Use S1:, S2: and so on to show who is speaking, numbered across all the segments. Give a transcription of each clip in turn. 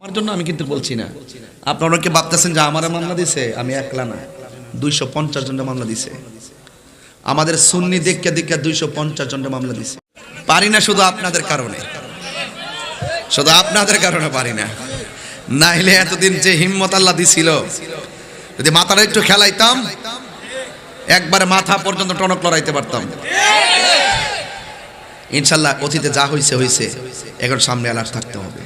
S1: আমার জন্য আমি কিন্তু বলছি না। আপনারা অনেকে ভাবতেছেন যে আমার মামলা দিছে, আমি একলা না। দুইশো পঞ্চাশ জনের মামলা দিছে। আমাদের সুন্নি দেখে দেখে দুইশো পঞ্চাশ জনের মামলা দিছে। পারি না শুধু আপনাদের কারণে। শুধু আপনাদের কারণে পারি না। নাইলে এতদিন যে হিম্মত আল্লাহ দিছিল, যদি মাথাটা একটু খেলাইতাম, একবারে মাথা পর্যন্ত টনক লড়াইতে পারতাম। ইনশাল্লাহ অতীতে যা হয়েছে হয়েছে এখন সামনে আলার থাকতে হবে।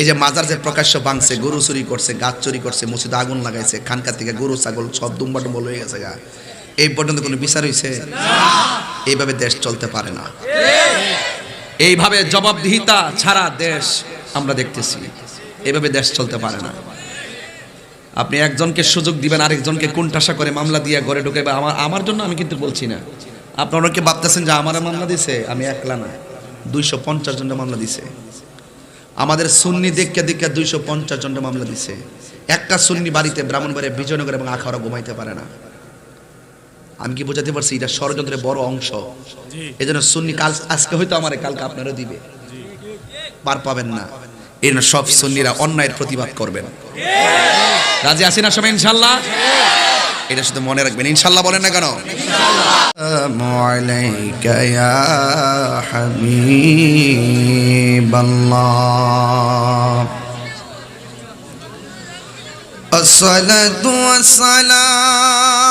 S1: এই যে মাজার যে প্রকাশ্য ভাঙছে, গরু চুরি করছে, গাছ চুরি করছে, মসজিদে আগুন লাগাইছে, খানকা থেকে গরু, ছাগল সব দুম্বা ডুম্বল হয়ে গেছে গা। এই পর্যন্ত কোনো বিচার হয়েছে এইভাবে দেশ চলতে পারে না। এইভাবে জবাবদিহিতা ছাড়া দেশ আমরা দেখতেছি, এইভাবে দেশ চলতে পারে না। আপনি একজনকে সুযোগ দিবেন, আরেকজনকে কোনটাশা করে মামলা দিয়ে ঘরে ঢুকে আমার আমার জন্য আমি কিন্তু বলছি না। আপনারা অনেকে ভাবতেছেন যে আমার মামলা দিছে, আমি একলা না। দুইশো পঞ্চাশ জনের মামলা দিছে। আমাদের সুন্নি দেখে দেখে দুইশো পঞ্চাশ জনটা মামলা দিছে। একটা সুন্নি বাড়িতে ব্রাহ্মণবাড়ি বিজয়নগর এবং আখাওয়ারা ঘুমাইতে পারে না। আমি কি বোঝাতে পারছি? এটা ষড়যন্ত্রের বড় অংশ। এই জন্য সুন্নি কাল আজকে হয়তো আমার কালকে আপনারও দিবে। পার পাবেন না। এই জন্য সব সুন্নিরা অন্যায়ের প্রতিবাদ করবেন রাজি আছেন না সবাই ইনশাল্লাহ এটা শুধু মনে রাখবেন ইনশাল্লাহ বলেন না কেন عليك يا حبيب الله الصلاة والسلام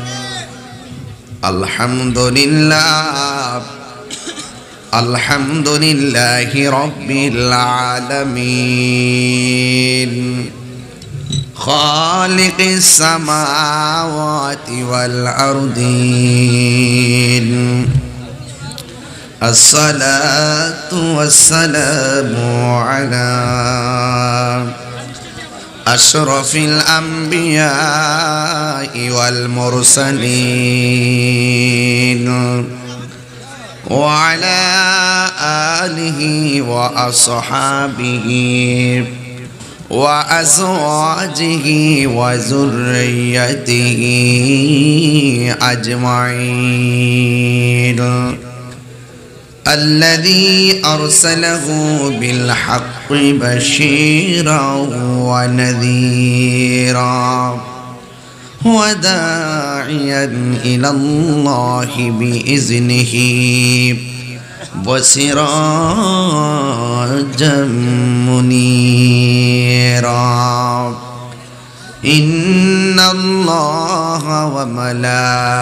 S1: الحمد لله الحمد لله رب العالمين خالق السماوات والأرض الصلاة والسلام على أشرف الأنبياء والمرسلين وعلى آله وأصحابه وأزواجه وذريته أجمعين. الذي أرسله بالحق بشيرا ونذيرا وداعيا إلى الله بإذنه وسراجا منيرا. إن الله وملائكته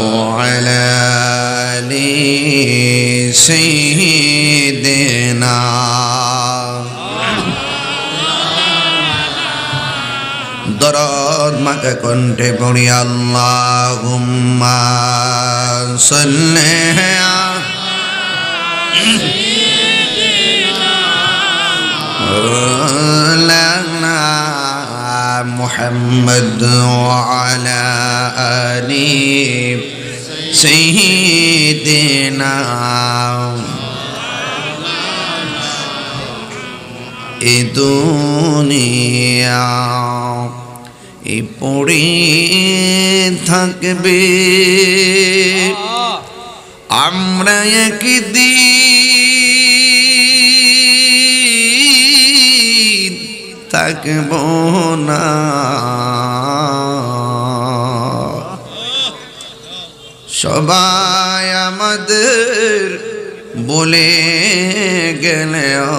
S1: وعلى آل سيدنا দরদ মাকে কণ্ঠে পড়ি আল্লাহুম্মা সাল্লি على محمد وعلى آل সহিদিনা এ দুনিয়া এ পড়ে থাকবে। আমরা একদিন থাকব না। সবাই আমাদের বলে গেলেও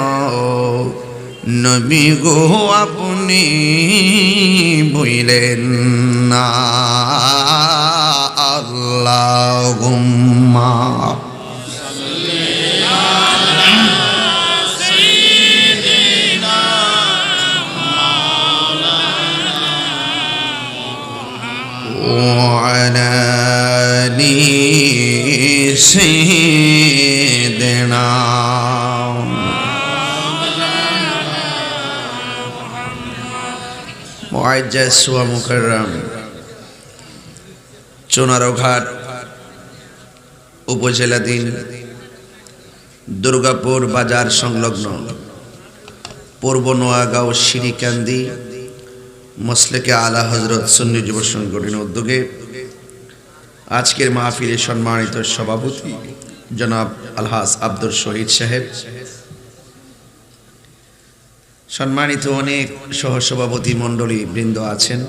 S1: নবী গো আপনি বইলেন না। আল্লাহ وعلى آل سيدنا মুআজ্জাজ ওয়া মুকাররম চুনারঘাট উপজেলাধীন দুর্গাপুর বাজার সংলগ্ন পূর্ব নোয়াগাঁও সিরিকান্দি মসলেকে আলা হজরত সুন্নি যুব সংগঠনের উদ্যোগে আজকের মাহফিলে সম্মানিত সভাপতি জনাব আলহাস আব্দুল শহীদ সাহেব, সম্মানিত অনেক সহসভাপতি মণ্ডলী বৃন্দ আছেন।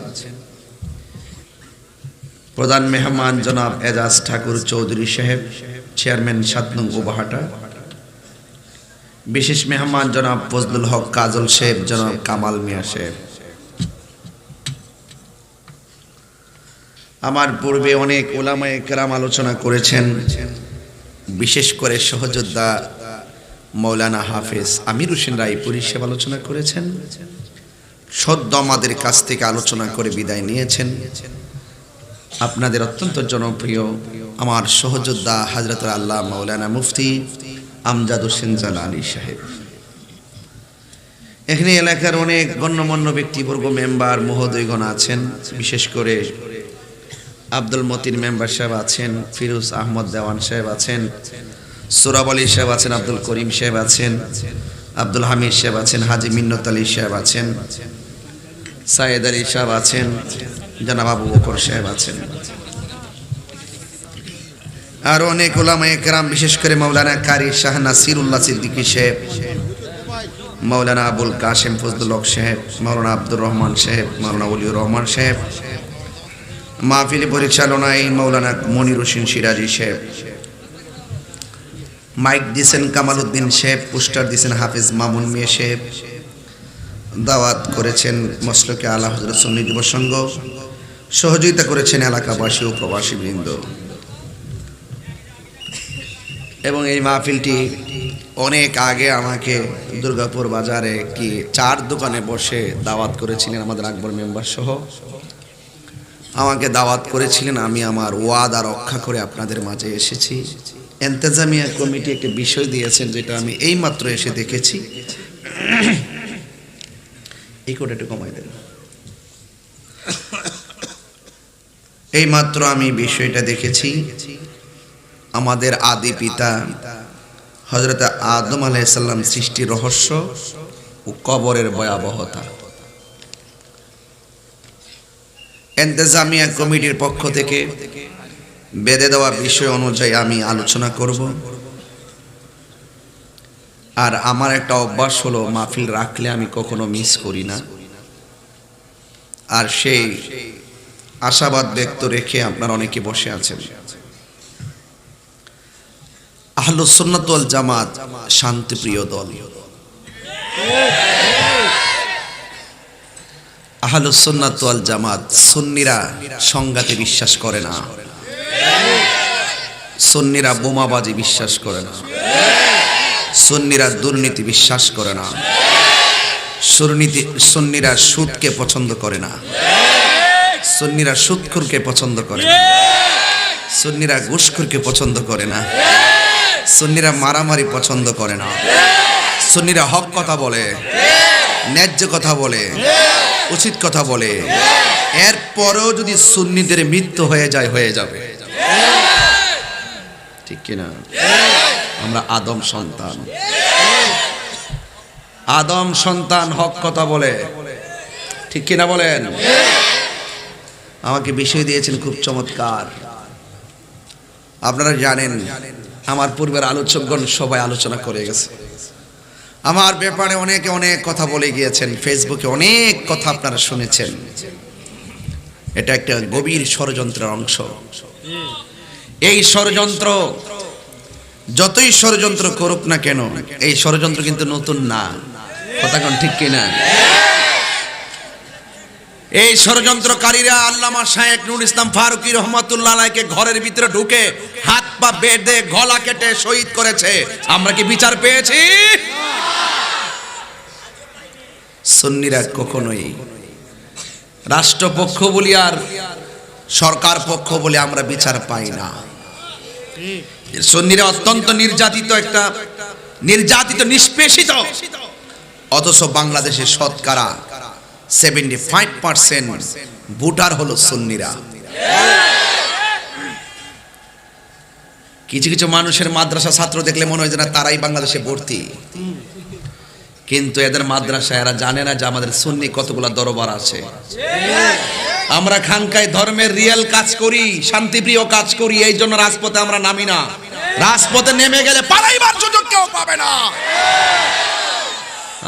S1: প্রধান মেহমান জনাব এজাজ ঠাকুর চৌধুরী সাহেব, চেয়ারম্যান সাত নং বিশেষ মেহমান জনাব ফজলুল হক কাজল সাহেব, জনাব কামাল মিয়া সাহেব। আমার পূর্বে অনেক ওলামায়ে কেরাম আলোচনা করেছেন, বিশেষ করে সহযোদ্ধা মৌলানা হাফেজ আমির হোসেন রায় পরিষেব আলোচনা করেছেন, সদ্য আমাদের কাছ থেকে আলোচনা করে বিদায় নিয়েছেন। আপনাদের অত্যন্ত জনপ্রিয় আমার সহযোদ্ধা হাজরত আল্লাহ মৌলানা মুফতি আমজাদ হোসেন জাল আলী সাহেব। এখানে এলাকার অনেক গণ্যমান্য ব্যক্তিবর্গ মেম্বার, মহোদয়গণ আছেন, বিশেষ করে আব্দুল মতিন মেম্বার সাহেব আছেন, ফিরোজ আহমদ দেওয়ান সাহেব আছেন, সোরাব আলী সাহেব আছেন, আব্দুল করিম সাহেব আছেন, আব্দুল হামিদ সাহেব আছেন, হাজি মিন্নত আলী সাহেব আছেন সাইদ আলী সাহেব আছেন, জানাব আবু বকর সাহেব আছেন। আর অনেক ওলামায়ে কেরাম বিশেষ করে মৌলানা কারি শাহ নাসিরুল্লাহ সিদ্দিকী সাহেব মৌলানা আবুল কাশেম ফজলুল হক সাহেব মৌলানা আব্দুর রহমান সাহেব মৌলানা অলিউর রহমান সাহেব মাহফিলি পরিচালনায় মৌলানা মনির হোসেন সিরাজি সাহেব। মাইক দিছেন কামাল উদ্দিন সাহেব, পোস্টার দিছেন হাফিজ মামুন মিয়া সাহেব। দাওয়াত করেছেন মসলকে আলা হজরত সন্নি যুব সংঘ সহযোগিতা করেছেন এলাকাবাসী ও প্রবাসী বৃন্দ এবং এই মাহফিলটি অনেক আগে আমাকে দুর্গাপুর বাজারে একটি চার দোকানে বসে দাওয়াত করেছিলেন আমাদের আকবর মেম্বার সহ আমাকে দাওয়াত করেছিলেন, আমি আমার ওয়াদা রক্ষা করে আপনাদের মাঝে এসেছি। এন্তেজামিয়া কমিটি একটি বিষয় দিয়েছেন, যেটা আমি এই মাত্র এসে দেখেছি। এই কোটা একটু কমাই দেন। এই মাত্র আমি বিষয়টা দেখেছি, আমাদের আদি পিতা হজরত আদম আলাইসাল্লাম সৃষ্টির রহস্য ও কবরের ভয়াবহতা। এন্তেজামিয়া কমিটির পক্ষ থেকে বেঁধে দেওয়া বিষয় অনুযায়ী আমি আলোচনা করব। আর আমার একটা অভ্যাস হলো মাহফিল রাখলে আমি কখনো মিস করি না। আর সেই আশাবাদ ব্যক্ত রেখে আপনার অনেকে বসে আছেন। আহলুসন্নাতল জামাত, শান্তিপ্রিয় দল। আহলুসন্নাতল জামাত, সুন্নিরা সংঘাতে বিশ্বাস করে না। সুন্নিরা বোমাবাজি বিশ্বাস করে না। সুন্নিরা দুর্নীতি বিশ্বাস করে না। সুরনীতি সুন্নিরা সুদকে পছন্দ করে না। সুন্নিরা সুৎখুরকে পছন্দ করে না। সুন্নিরা ঘুষখুরকে পছন্দ করে না। সুন্নিরা মারামারি পছন্দ করে না। সুন্নিরা হক কথা বলে, ন্যায্য কথা বলে উচিত কথা বলে। এরপরেও যদি সুন্নিদের মৃত্যু হয়ে যায়, হয়ে যাবে। ঠিক কিনা? আমরা আদম সন্তান। আদম সন্তান হক কথা বলে। ঠিক কিনা বলেন? আমাকে বিষয় দিয়েছেন খুব চমৎকার। আপনারা জানেন, আমার পূর্বের আলোচকগণ সবাই আলোচনা করে গেছে। আমার ব্যাপারে অনেকে অনেক কথা বলে গিয়েছেন, ফেসবুকে অনেক কথা আপনারা শুনেছেন। এটা একটা গভীর ষড়যন্ত্রের অংশ। এই ষড়যন্ত্র, যতই ষড়যন্ত্র করুক না কেন, এই ষড়যন্ত্র কিন্তু নতুন না। কথা ঠিক কিনা? এই ষড়যন্ত্রকারীরা আল্লামা শাহেক নুর ইসলাম ফারুকি রহমতুল্লাহ ঘরের ভিতরে ঢুকে হাত পা বেঁধে গলা কেটে শহীদ করেছে। আমরা কি বিচার পেয়েছি? সুন্নিরা কখনোই রাষ্ট্রপক্ষ বলি আর সরকার পক্ষ বলে আমরা বিচার পাই না। সন্নিরা অত্যন্ত নির্যাতিত একটা নির্যাতিত নিষ্পেষিত। অথচ বাংলাদেশের শতকরা সেভেন্টি ফাইভ পার্সেন্ট ভোটার হলো সুন্নিরা। কিছু কিছু মানুষের মাদ্রাসা ছাত্র দেখলে মনে হয় যে না, তারাই বাংলাদেশে ভর্তি। কিন্তু এদের মাদ্রাসা এরা জানে না যে আমাদের সুন্নি কতগুলা দরবার আছে। আমরা খানকায় ধর্মের রিয়েল কাজ করি, শান্তিপ্রিয় কাজ করি, এই জন্য রাজপথে আমরা নামি না। রাজপথে নেমে গেলে পালাইবার সুযোগ কেউ পাবে না।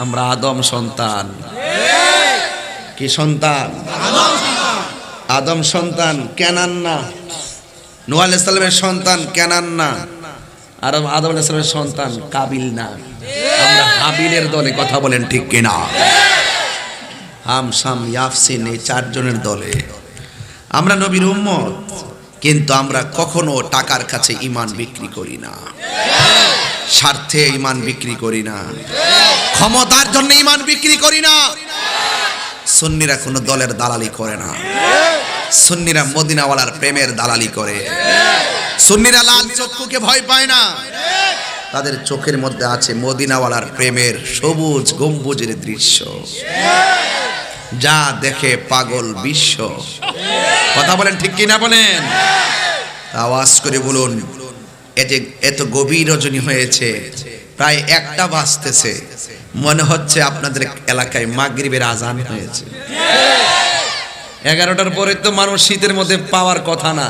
S1: আমরা আদম সন্তান। কি সন্তান? আদম সন্তান কেনান না নোয়াল ইসলামের সন্তান কেনান না আর আদম ইসলামের সন্তান, কাবিল না। আমরা হাবিলের দলে কথা বলেন ঠিক কিনা? হাম সাম ইয়াফসিন এই চারজনের দলে। আমরা নবীর উম্মত, কিন্তু আমরা কখনো টাকার কাছে ইমান বিক্রি করি না। স্বার্থে ইমান বিক্রি করি না। ক্ষমতার জন্য ইমান বিক্রি করি না। সুন্নিরা কোনো দলের দালালি করে না। সুন্নিরা মদিনাওয়ালার প্রেমের দালালি করে। সুন্নিরা লাল চক্ষুকে ভয় পায় না। তাদের চোখের মধ্যে আছে মদিনাওয়ালার প্রেমের সবুজ গম্বুজের দৃশ্য। যা দেখে পাগল বিশ্ব। কথা বলেন ঠিক কিনা বলেন? আওয়াজ করে বলুন, এ যে এত গভীর রজনী হয়েছে, প্রায় একটা বাজতেছে। মনে হচ্ছে আপনাদের এলাকায় মাগরিবের আজান হয়েছে। এগারোটার পরে তো মানুষ শীতের মধ্যে পাওয়ার কথা না।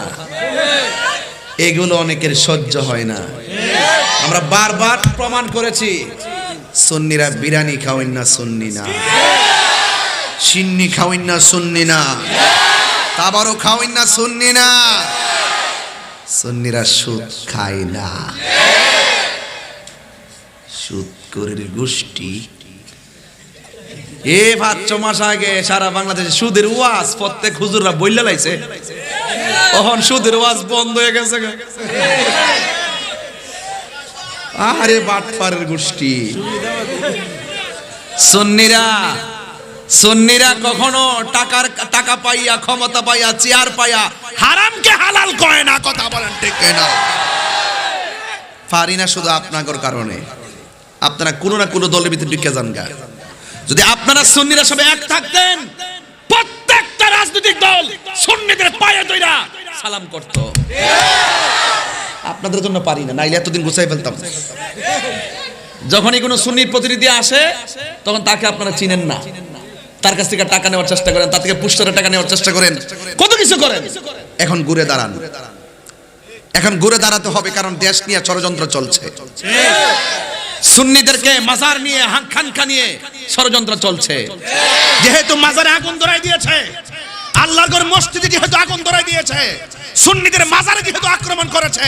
S1: এগুলো অনেকের সহ্য হয় না। আমরা বারবার প্রমাণ করেছি, সুন্নিরা বিরিয়ানি খাওয়েন না সুন্নি না। সিন্নি খাওয়েন না সুন্নি না। তাবারও খাওয়েন না সুন্নি না। সুন্নিরা সুদ খায় না। সুদ করে গোষ্ঠী। এ পাঁচ মাস আগে সারা বাংলাদেশে সুদের ওয়াজ প্রত্যেক হুজুররা বইলে লাইছে। তখন সুদের ওয়াজ বন্ধ হয়ে গেছে। আরে বাটপারের গোষ্ঠী। সুন্নিরা সুন্নিরা কখনো টাকার, টাকা পাইয়া, ক্ষমতা পাইয়া, চেয়ার পাইয়া, হারামকে হালাল কয় না, কথা বলেন ঠিক না পারি না শুধু আপনাগর কারণে। আপনারা কোনো না কোনো দলের ভিতরে ঢুকে যান গা। যদি আপনারা সুন্নিরা সবাই এক থাকতেন, প্রত্যেকটা রাজনৈতিক দল সুন্নিদের পায়ে দইরা সালাম করত। আপনাদের জন্য পারি না, নাইলে এতদিন গুছাই ফেলতাম। যখনই কোনো সুন্নির প্রতিনিধি আসে, তখন তাকে আপনারা চিনেন না। তার কাছ থেকে টাকা নেওয়ার চেষ্টা করেন, তার থেকে পুস্তরে টাকা নেওয়ার চেষ্টা করেন। কত কিছু করেন? এখন ঘুরে দাঁড়ান। এখন ঘুরে দাঁড়াতে হবে, কারণ দেশ নিয়ে ষড়যন্ত্র চলছে। সুন্নিদেরকে মাজার নিয়ে হাঁ- খানকা নিয়ে ষড়যন্ত্র চলছে। যেহেতু মাজারে আগুন ধরাই দিয়েছে আল্লাহর ঘর মসজিদে যেহেতু আগুন ধরাই দিয়েছে সুন্নিদের মাজারে যেহেতু আক্রমণ করেছে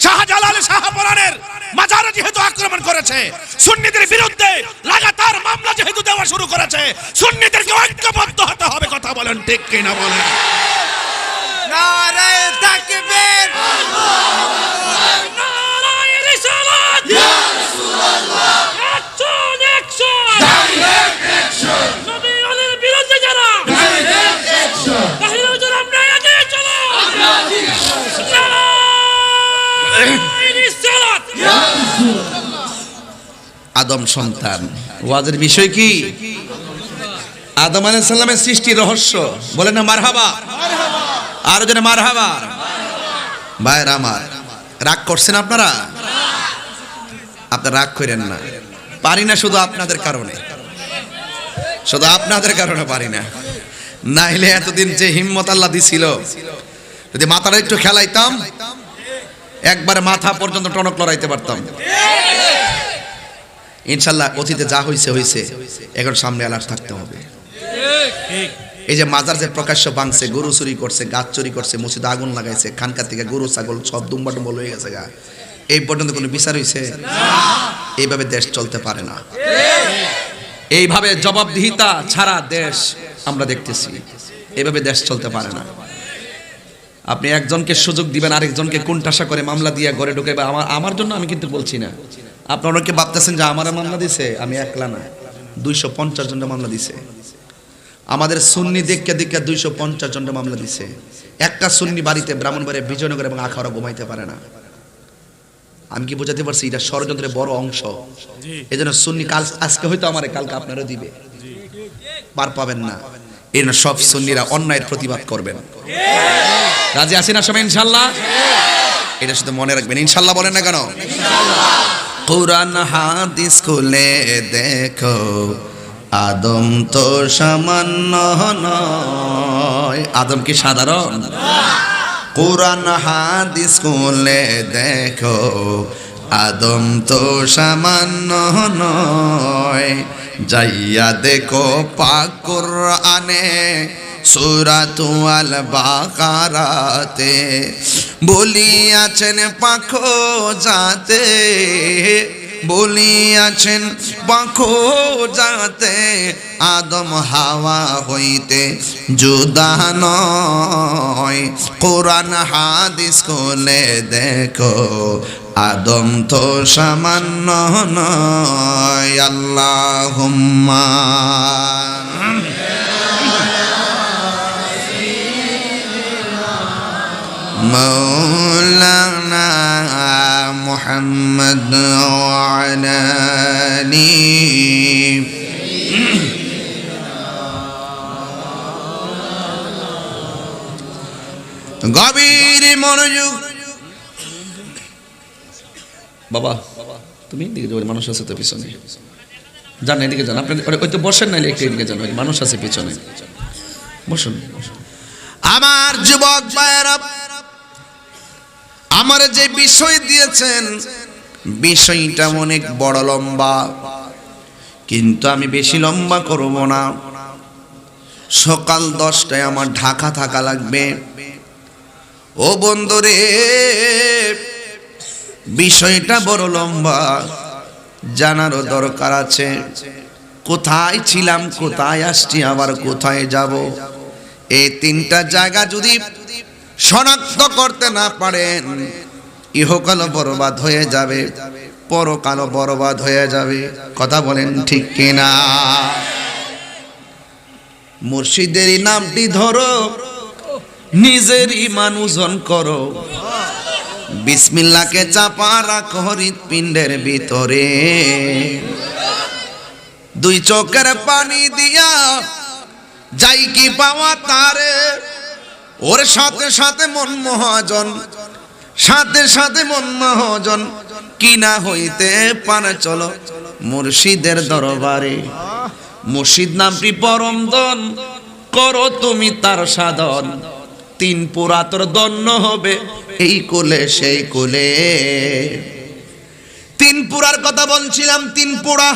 S1: শাহজালাল শাহপরানের মাজারে যেহেতু আক্রমণ করেছে সুন্নিদের বিরুদ্ধে লাগাতার মামলা যেহেতু দেওয়া শুরু করেছে সুন্নিদেরকে ঐক্যবদ্ধ হতে হবে কথা বলেন ঠিক কিনা বলেন।
S2: নারায়ে তাকবীর।
S3: ইয়া এগিয়ে চলো নারায়ে রিসালাত।
S1: আদম সন্তান। ওয়াজের বিষয় কি? আদম আলাইহিস সালামের সৃষ্টি রহস্য। বলেন না মারহাবা। আর যেন মারহাবা। ভাইরা আমার রাগ করছেন আপনারা? আপনারা রাগ করেন না। পারি না শুধু আপনাদের কারণে। শুধু আপনাদের কারণে পারি না। নাইলে এতদিন যে হিম্মত আল্লাহ দিছিল, যদি মাথাটা একটু খেলাইতাম, একবার মাথা পর্যন্ত টনক লড়াইতে পারতাম। ইনশাল্লাহ অতীতে যা হয়েছে হয়েছে এখন সামনে আলার থাকতে হবে। এই যে মাজার যে প্রকাশ্য ভাঙছে, গরু চুরি করছে, গাছ চুরি করছে, মসজিদে আগুন লাগাইছে খানকার থেকে গরু, ছাগল সব দুম্বা টুম্বল হয়ে গেছে গা। এই পর্যন্ত কোনো বিচার হয়েছে এইভাবে দেশ চলতে পারে না। এইভাবে জবাবদিহিতা ছাড়া দেশ আমরা দেখতেছি। এইভাবে দেশ চলতে পারে না। আপনি একজনকে সুযোগ দিবেন, আরেকজনকে কোনটাশা করে মামলা দিয়ে ঘরে ঢুকে আমার আমার জন্য আমি কিন্তু বলছি না। আপনারা অনেকে ভাবতেছেন যে আমার মামলা দিছে? আমি একলা না। দুইশো পঞ্চাশ জনটা মামলা দিছে। আমাদের সুন্নি দেখকে দেখে দুইশো পঞ্চাশ জনটা মামলা দিছে। একটা সুন্নি বাড়িতে ব্রাহ্মণবাড়িয়া বিজয়নগর এবং আখাওড়া ঘুমাইতে পারে না। আমি কি বোঝাতে পারছি? এটা ষড়যন্ত্রের বড় অংশ। এই জন্য সুন্নি কাল আজকে হয়তো আমার কালকে আপনারও দিবে। পার পাবেন না। এই সব সুন্নিরা অন্যায়ের প্রতিবাদ করবেন। রাজি আছি না সবাই ইনশাল্লাহ? এটা শুধু মনে রাখবেন। ইনশাল্লাহ বলেন না কেন? কোরআন হাদিস খুলে দেখো আদম তো সামান্য নয়। আদম কি সাধারণ? কোরআন, হাদিস খুলে দেখো। আদম তো সামান্য নয়। যাইয়া দেখো পাকুর আনে সুরাতু আল বাকারাতে বলিয়াছেন পাখো যাতে বলিয়াছেন পাখো যাতে আদম হাওয়া হইতে জুদা নয়। কোরআন, হাদিস কোলে দেখো, আদম তো সামান্য নয়। আল্লাহ مولانا محمد وعلى آله গভীর মনোযোগ বাবা তুমি এদিকে যাও মানুষ আছে তো পিছনে যান এদিকে যান আপনি ওই তো বসেন নাইলে একটু এদিকে যান ওই মানুষ আছে পিছনে বসুন আমার যুবক ভাইয়েরা আমার যে বিষয় দিয়েছেন, বিষয়টা অনেক বড় লম্বা। কিন্তু আমি বেশি লম্বা করব না। সকাল দশটায় আমার ঢাকা থাকা লাগবে। ও বন্ধুরে, বিষয়টা বড় লম্বা, জানারও দরকার আছে। কোথায় ছিলাম, কোথায় আসছি, আবার কোথায় যাব? এই তিনটা জায়গা যদি শনাক্ত করতে না পারেন। ইহকাল বরবাদ হয়ে যাবে, পরকাল বরবাদ হয়ে যাবে। কথা বলেন ঠিক কিনা? মুর্শিদের নামটি ধরো নিজেরই মানুষজন করো। বিসমিল্লাকে চাপা রাখো হৃৎপিণ্ডের ভিতরে। দুই চোখের পানি দিয়া যাই কি পাওয়া তারে। ওর সাথে সাথে মন মহাজন, সাথে সাথে মন মহাজন কিনা হইতে পারে চলো মুর্শিদের দরবারে। মুর্শিদ নামটি পরম দন করো তুমি তার সাধন। তিন পুরাতর দন্য হবে এই কোলে সেই কোলে। তিন পুরার কথা বলছিলাম, তিন পুরা।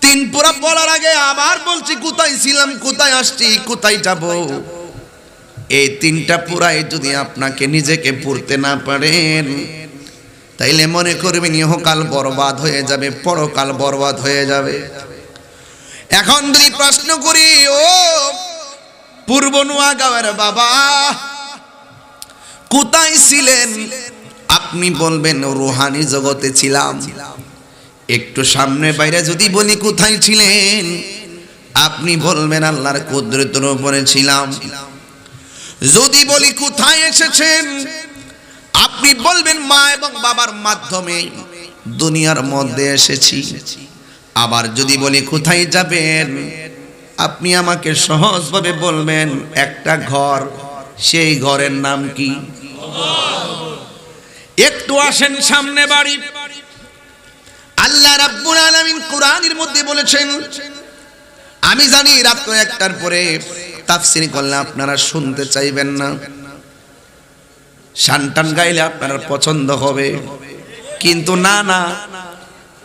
S1: তিন পুরা বলার আগে আবার বলছি, কোথায় ছিলাম, কোথায় আসছি, কোথায় যাব? এই তিনটা পুরাই যদি আপনাকে নিজেকে পড়তে না পারেন, তাইলে মনে করবেন, ইহকাল বরবাদ হয়ে যাবে, পরকাল বরবাদ হয়ে যাবে। এখন যদি প্রশ্ন করি, ও পূর্ব নোয়াগাঁওয়ের বাবা, কোথায় ছিলেন? আপনি বলবেন, রুহানি জগতে ছিলাম। একটু সামনে বাইরে যদি বলি, কোথায় ছিলেন? আপনি বলবেন, আল্লাহর কুদরতের উপরে ছিলাম। যদি বলি কোথায় এসেছেন? আপনি বলবেন মা এবং বাবার মাধ্যমে। দুনিয়ার মধ্যে এসেছি। আবার যদি বলি কোথায় যাবেন? আপনি আমাকে সহজভাবে বলবেন, একটা ঘর। সেই ঘরের নাম কি? একটু আসেন সামনে বাড়ি। আল্লাহ রাব্বুল আলামিন কোরআনের মধ্যে বলেছেন, আমি জানি রাত একটার পরে তাফসির করলে আপনারা শুনতে চাইবেন না। শানটান গাইলে আপনার পছন্দ হবে। কিন্তু না না,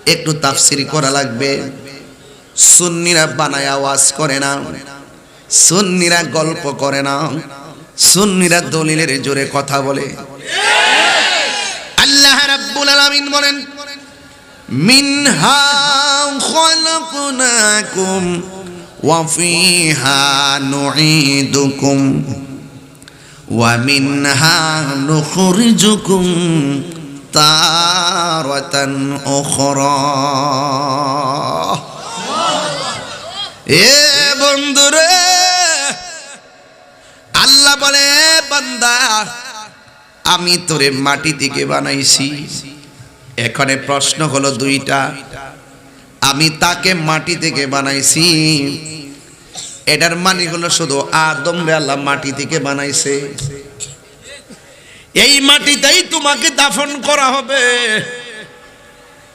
S1: একটু তাফসির করা লাগবে। সুন্নিরা বানায় আওয়াজ করে না। সুন্নিরা গল্প করে না। সুন্নিরা দলিলের জোরে কথা বলে। আল্লাহ রাব্বুল আলামিন বলেন, মিনহা খলাকনাকুম নুঈদুকুম ওয়া মিনহা নুখরিজুকুম তারাতান উখরা এ বন্ধুরে, আল্লাহ বলে, বান্দা, আমি তোরে মাটি থেকে বানাইছি। এখানে প্রশ্ন হলো দুইটা। আমি তাকে মাটি থেকে বানাইছি। এটার মানে হলো শুধু আদম আল্লাহ মাটি থেকে বানাইছে। এই মাটিতেই তোমাকে দাফন করা হবে।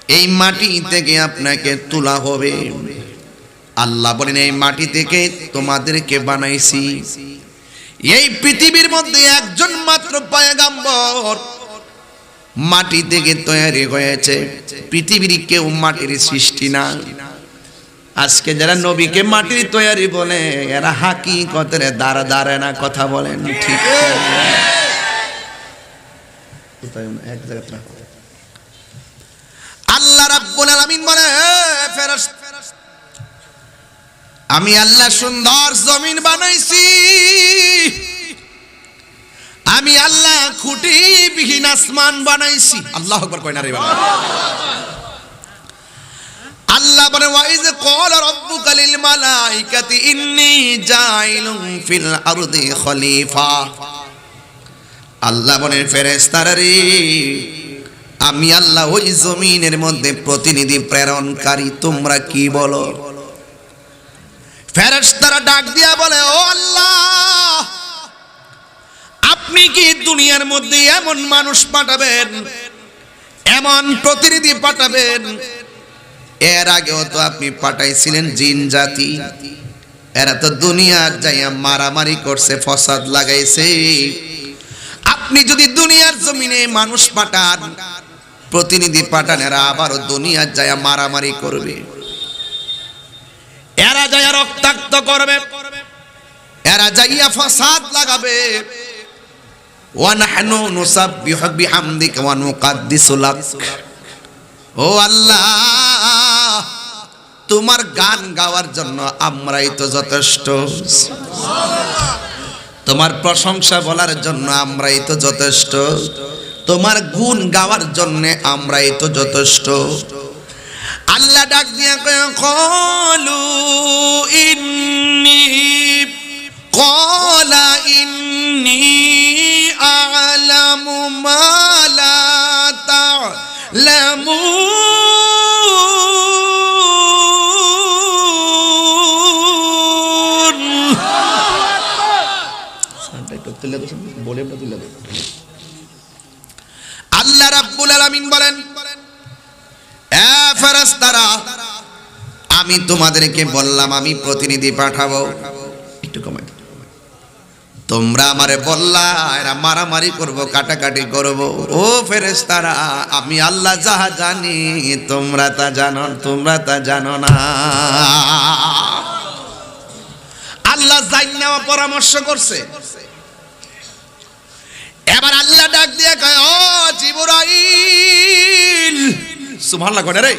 S1: এই মাটি থেকে আপনাকে তোলা হবে। আল্লাহ বলেন, এই মাটি থেকে তোমাদেরকে বানাইছি। এই পৃথিবীর মধ্যে একজন মাত্র পায়গাম্বর মাটি থেকে তৈরি হয়েছে। পৃথিবীর কেউ মাটির সৃষ্টি না। আজকে যারা নবীকে মাটির তৈরি বলে, এরা হাকি কতরে দাঁড়া দাঁড়ায় না কথা বলেন ঠিক আল্লাহ রাব্বুল আলামিন বলে ফেরেশতা, আমি আল্লাহ সুন্দর জমিন বানাইছি। আমি আল্লাহ খুঁটি বিহীন আসমান বানাইছি। আল্লাহ আকবার কয় না রে বাবা। আল্লাহ বলে, ওয়াইজ কল রব্বুকা লিল মালাইকাতি, ইন্নী জাইলুম ফিল আরদি খলিফা। আল্লাহ বলে, ফেরেশতারা রে, আমি আল্লাহ ওই জমিনের মধ্যে প্রতিনিধি প্রেরণকারী, তোমরা কি বলো? ফেরেশতারা ডাক দিয়া বলে, ও আল্লাহ আপনি কি দুনিয়ার মধ্যে এমন মানুষ পাঠাবেন? এমন প্রতিনিধি পাঠাবেন? এর আগেও তো আপনি পাঠাইছিলেন জিন জাতি। এরা তো দুনিয়ার যাইয়া মারামারি করছে, ফসাদ লাগাইছে। আপনি যদি দুনিয়ার জমিনে মানুষ পাঠান, প্রতিনিধি পাঠান, এরা আবারও দুনিয়ার যাইয়া মারামারি করবে। এরা যাইয়া রক্তাক্ত করবে। এরা যাইয়া ফসাদ লাগাবে। ওয়ানাহনু নুসাব্বিহু বিহামদিকা ওয়া নুকাদ্দিসু ও আল্লাহ, তোমার গান গাওয়ার জন্য আমরাই তো যথেষ্ট। তোমার প্রশংসা বলার জন্য আমরাই তো যথেষ্ট। তোমার গুণ গাওয়ার জন্য আমরাই তো যথেষ্ট। আল্লাহ ডাক দিয়া কলু ইন্নি, কলা ইন্নি আলামু মা লা তা'লামুন বলে তুলে আল্লাহ রাব্বুল আলামিন বলেন, এ ফেরেশতারা, আমি তোমাদেরকে বললাম, আমি প্রতিনিধি পাঠাবো। একটু কমাই তোমরা আমারে বললা, এরা মারামারি করব, কাটাকাটি করব। ও ফেরেশতারা, আমি আল্লাহ যাহা জানি, তোমরা তা জানো, তোমরা তা জানো না। আল্লাহ জান নেওয়া পরামর্শ করছে। এবার আল্লাহ ডাক দিয়ে কয়, ও জিবরাইল! সুবহানাল্লাহ না রে?